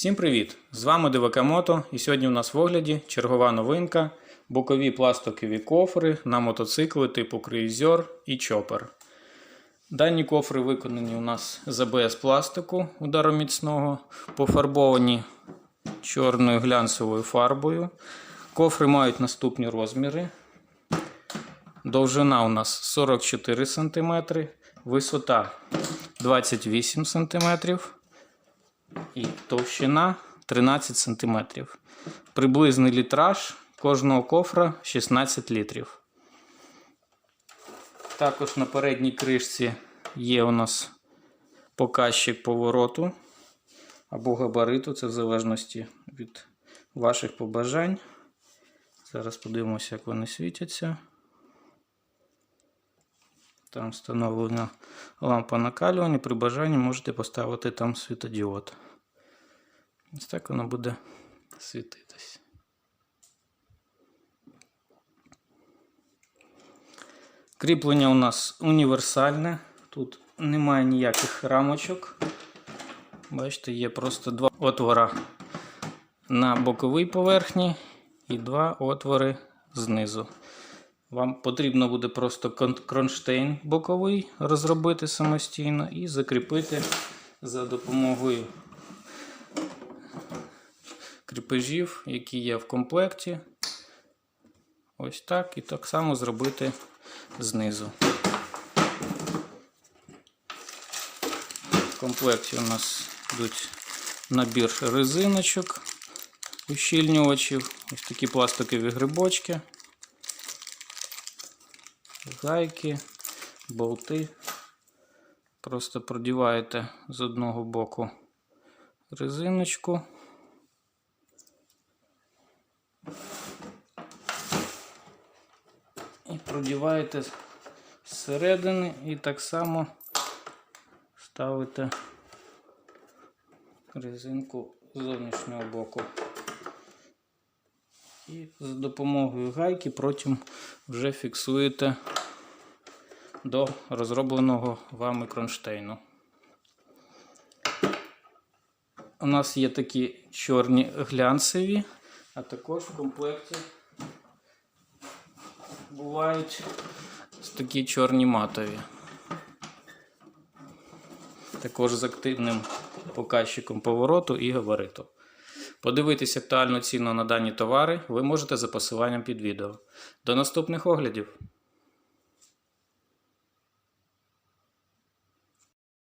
Всім привіт! З вами Дивакамото і сьогодні у нас в огляді чергова новинка бокові пластикові кофри на мотоцикли типу Круїзер і Чопер. Дані кофри виконані у нас з АБС пластику удароміцного, пофарбовані чорною глянцевою фарбою. Кофри мають наступні розміри. Довжина у нас 44 см, висота 28 см і товщина 13 см. Приблизний літраж кожного кофра 16 літрів. Також на передній кришці є у нас показчик повороту або габариту, це в залежності від ваших побажань. Зараз подивимося, як вони світяться. Там встановлена лампа накалювання. При бажанні можете поставити там світодіод. Ось так воно буде світитись. Кріплення у нас універсальне. Тут немає ніяких рамочок. Бачите, є просто два отвора на боковій поверхні і два отвори знизу. Вам потрібно буде просто кронштейн боковий розробити самостійно і закріпити за допомогою кріпежів, які є в комплекті. Ось так. І так само зробити знизу. В комплекті у нас йдуть набір резиночок, ущільнювачів, ось такі пластикові грибочки гайки, болти. Просто продіваєте з одного боку резиночку. Продіваєте зсередини і так само ставите резинку з зовнішнього боку. І за допомогою гайки потім вже фіксуєте до розробленого вами кронштейну. У нас є такі чорні глянцеві, а також в комплекті бувають такі чорні матові. Також з активним показчиком повороту і габариту. Подивитись актуальну ціну на дані товари ви можете за посиланням під відео. До наступних оглядів!